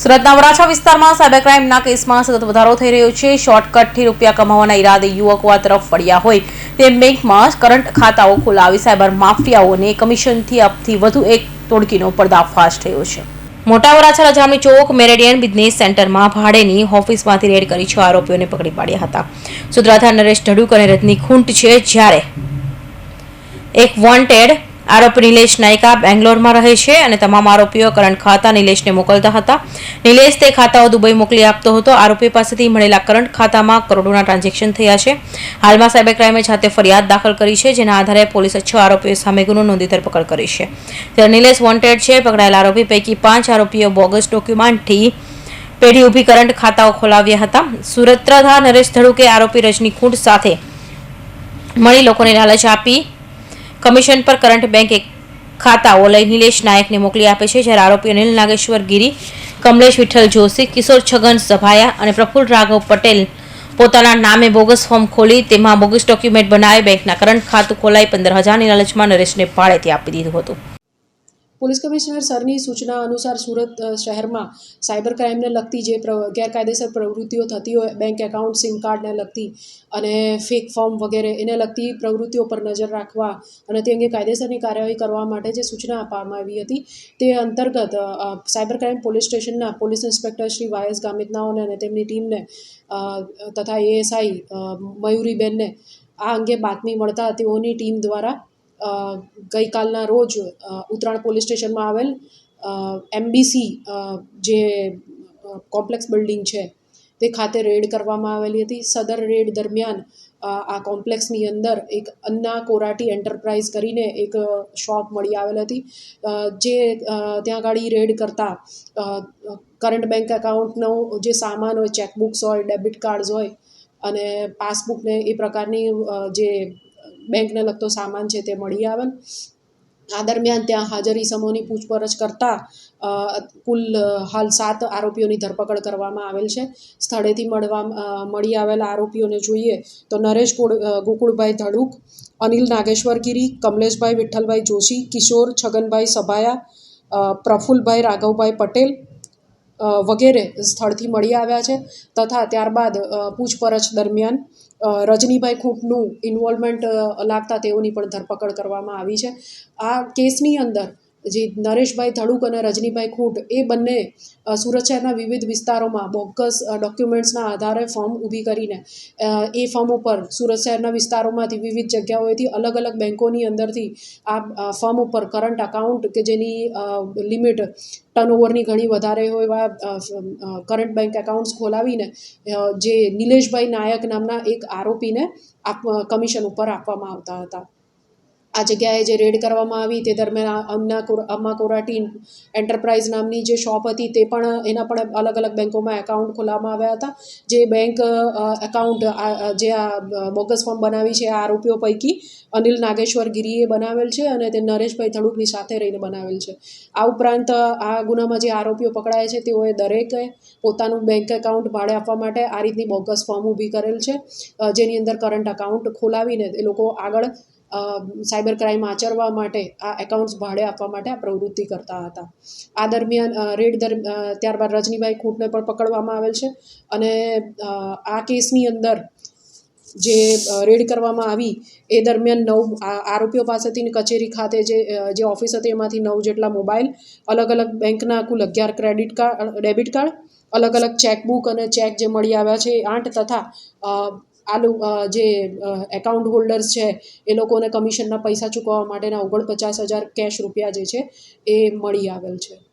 સુરતના વરાછા વિસ્તારમાં સાયબર ક્રાઇમના કેસમાં સતત વધારો થઈ રહ્યો છે. શોર્ટકટથી રૂપિયા કમાવાના ઈરાદે યુવકો આ તરફ વળ્યા હોય તેમ બેંકમાં કરંટ ખાતાઓ ખોલાવી સાયબર માફિયાઓને કમિશનથી આપથી વધુ એક તોડકીનો પર્દાફાશ થયો છે. મોટા વરાછા રજામણી ચોક મેરેડિયન બિઝનેસ સેન્ટરમાં ભાડેની ઓફિસમાંથી રેડ કરી છ આરોપીઓને પકડી પાડ્યા હતા. સુત્રાધાર નરેશ ઢડુક અને રજની ખૂંટ છે જ્યારે એક વોન્ટેડ આરોપી નિલેશ નાયકા બેંગ્લોરમાં રહે છે અને તમામ આરોપીઓ કરંટ ખાતા, નિલેશને મોકલતા હતા. નિલેશ તે ખાતાઓ દુબઈ મોકલી આપતો હતો. આરોપી પાસેથી મળેલા કરંટ ખાતામાં કરોડોના ટ્રાન્ઝેક્શન થયા છે. હાલમાં સાયબર ક્રાઇમે જાતે ફરિયાદ દાખલ કરી છે, જેના આધારે પોલીસે છ આરોપીઓ સામે ગુનો નોંધી ધરપકડ કરી છે. ત્યારે નિલેશ વોન્ટેડ છે, પકડાયેલા આરોપી પૈકી પાંચ આરોપીઓ બોગસ ડોક્યુમેન્ટથી પેઢી ઊભી કરંટ ખાતાઓ ખોલાવ્યા હતા. સુરત્રાધા નરેશ ધડુકે આરોપી રજની ખૂંટ સાથે મળી લોકોને લાલચ આપી કમિશન પર કરંટ બેંક એક ઓલય નિલેશ નાયકને મોકલી આપે છે, જ્યારે આરોપી અનિલ નાગેશ્વર ગીરી, કમલેશ વિઠ્ઠલ જોશી, કિશોર છગન સભાયા અને પ્રફુલ્લ રાઘવ પટેલ પોતાના નામે બોગસ ફોર્મ ખોલી તેમાં બોગસ ડોક્યુમેન્ટ બનાવી બેંકના કરંટ ખાતું ખોલાઈ પંદર હજારની લાલચમાં નરેશને ભાડેથી આપી દીધું હતું. પોલીસ કમિશનર સરની સૂચના અનુસાર સુરત શહેરમાં સાયબર ક્રાઇમને લગતી જે ગેરકાયદેસર પ્રવૃત્તિઓ થતી હોય, બેંક એકાઉન્ટ, સિમ કાર્ડને લગતી અને ફેક ફોર્મ વગેરે, એને લગતી પ્રવૃત્તિઓ પર નજર રાખવા અને તે અંગે કાયદેસરની કાર્યવાહી કરવા માટે જે સૂચના આપવામાં આવી હતી, તે અંતર્ગત સાયબર ક્રાઇમ પોલીસ સ્ટેશનના police inspector Shri Y S ગામિતનાઓને અને તેમની ટીમને તથા એએસઆઈ મયુરીબેનને આ અંગે બાતમી મળતા તેઓની ટીમ દ્વારા ગઈકાલના રોજ ઉત્તરાયણ પોલીસ સ્ટેશનમાં આવેલ એમબીસી જે કોમ્પ્લેક્સ બિલ્ડિંગ છે, તે ખાતે રેડ કરવામાં આવેલી હતી. સદર રેડ દરમિયાન આ કોમ્પ્લેક્સની અંદર એક અન્ના કોરાટી એન્ટરપ્રાઇઝ કરીને એક શોપ મળી આવેલ હતી જે ત્યાં ગાડી રેડ કરતાં કરંટ બેંક એકાઉન્ટનો જે સામાન હોય, ચેકબુક્સ હોય, ડેબિટ કાર્ડ્સ હોય અને પાસબુકને એ પ્રકારની જે બેંકને લગતો સામાન છે તે મળી આવેલ આ દરમિયાન ત્યાં હાજર ઇસમોની પૂછપરછ કરતાં કુલ હાલ સાત આરોપીઓની ધરપકડ કરવામાં આવેલ છે. સ્થળેથી મળવા મળી આવેલા આરોપીઓને જોઈએ તો નરેશ ગોકુળભાઈ ધડુક, અનિલ નાગેશ્વર ગીરી, કમલેશભાઈ વિઠ્ઠલભાઈ જોશી, કિશોર છગનભાઈ સભાયા પ્રફુલભાઈ રાઘવભાઈ પટેલ વગેરે સ્થળથી મળી આવ્યા છે. તથા ત્યારબાદ પૂછપરછ દરમિયાન રજનીભાઈ ખૂંટનું ઇન્વોલ્વમેન્ટ લાગતા તેઓની પણ ધરપકડ કરવામાં આવી છે. આ કેસની અંદર જે નરેશભાઈ ધડુક અને રજનીભાઈ ખૂટ, એ બંને સુરત શહેરના વિવિધ વિસ્તારોમાં બોગસ ડોક્યુમેન્ટ્સના આધારે ફોર્મ ઊભી કરીને એ ફોર્મ ઉપર સુરત શહેરના વિસ્તારોમાંથી વિવિધ જગ્યાઓએથી અલગ અલગ બેન્કોની અંદરથી આ ફોર્મ ઉપર કરંટ અકાઉન્ટ કે જેની લિમિટ ટર્નઓવરની ઘણી વધારે હોય એવા કરંટ બેંક એકાઉન્ટ્સ ખોલાવીને જે નિલેશભાઈ નાયક નામના એક આરોપીને આપ કમિશન ઉપર આપવામાં આવતા હતા. આ જગ્યાએ જે રેડ કરવામાં આવી તે દરમિયાન કોર, અમ્મા કોરાટી એન્ટરપ્રાઇઝ નામની જે શોપ હતી તે પણ એના પણ અલગ અલગ બેંકોમાં એકાઉન્ટ ખોલાવવામાં આવ્યા હતા. જે બેંક એકાઉન્ટ જે આ બોગસ ફોર્મ બનાવી છે, આ આરોપીઓ પૈકી અનિલ નાગેશ્વર ગીરીએ બનાવેલ છે અને તે નરેશભાઈ થડુકની સાથે રહીને બનાવેલ છે. આ ઉપરાંત આ ગુનામાં જે આરોપીઓ પકડાયા છે તેઓએ દરેકે પોતાનું બેંક એકાઉન્ટ ભાડે આપવા માટે આ રીતની બોગસ ફોર્મ ઊભી કરેલ છે. જેની અંદર કરંટ એકાઉન્ટ ખોલાવીને એ લોકો આગળ સાયબર ક્રાઇમ આચરવા માટે આ એકાઉન્ટ્સ ભાડે આપવા માટે આ પ્રવૃત્તિ કરતા હતા. આ દરમિયાન રેડ દર ત્યારબાદ રજનીભાઈ ખૂંટને પણ પકડવામાં આવેલ છે અને આ કેસની અંદર જે રેડ કરવામાં આવી એ દરમિયાન નવ આરોપીઓ પાસેથી કચેરી ખાતે જે જે ઓફિસ હતી એમાંથી નવ જેટલા મોબાઈલ, અલગ અલગ બેંકના કુલ અગિયાર ક્રેડિટ કાર્ડ, ડેબિટ કાર્ડ, અલગ અલગ ચેકબુક અને ચેક જે મળી આવ્યા છે એ આઠ તથા આલુ જે એકાઉન્ટ હોલ્ડર્સ છે, એ લોકોને કમિશનના પૈસા ચૂકવવા માટેના ઓગણપચાસ હજાર કેશ રૂપિયા જે છે, એ મળી આવેલ છે.